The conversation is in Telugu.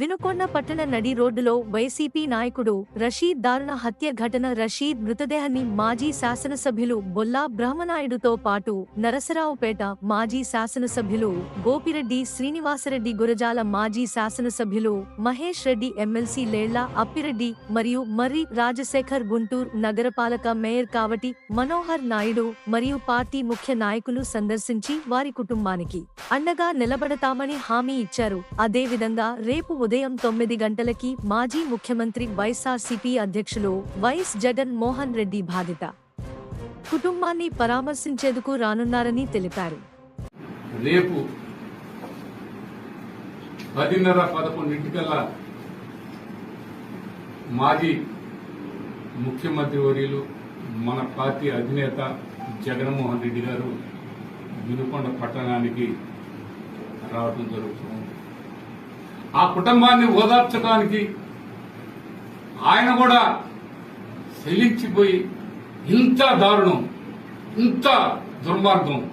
పట్టణ నడి రోడ్డులో వైసీపీ నాయకుడు రషీద్ దారుణ హత్య ఘటన రషీద్ మృతదేహాన్ని మాజీ శాసనసభ్యులు బొల్లా బ్రహ్మనాయుడుతో పాటు నరసరావుపేట మాజీ శాసనసభ్యులు గోపిరెడ్డి శ్రీనివాసరెడ్డి గురజాల మాజీ శాసనసభ్యులు మహేష్ రెడ్డి ఎమ్మెల్సీ లేళ్ళ అప్పిరెడ్డి మరియు మర్రి రాజశేఖర్ గుంటూరు నగరపాలక మేయర్ కావటి మనోహర్ నాయుడు మరియు పార్టీ ముఖ్య నాయకులు సందర్శించి వారి కుటుంబానికి అండగా నిలబడతామని హామీ ఇచ్చారు. అదేవిధంగా రేపు ఉదయం తొమ్మిది గంటలకి మాజీ ముఖ్యమంత్రి వైఎస్ఆర్సీపీ అధ్యక్షులు వైఎస్ జగన్ మోహన్ రెడ్డి బాధిత. కుటుంబాన్ని పరామర్శించేందుకు రానున్నారని తెలిపారు. రేపు పదిన్నర పదకొండింటికల్లా మాజీ ముఖ్యమంత్రి వర్యులు మన పార్టీ అధినేత జగన్మోహన్ రెడ్డి గారు వినుకొండ పట్టణానికి రావడం జరుగుతుంది ఆ కుటుంబాన్ని ఓదార్చడానికి ఆయన కూడా శలించిపోయి ఇంత దారుణం ఇంత దుర్మార్గం.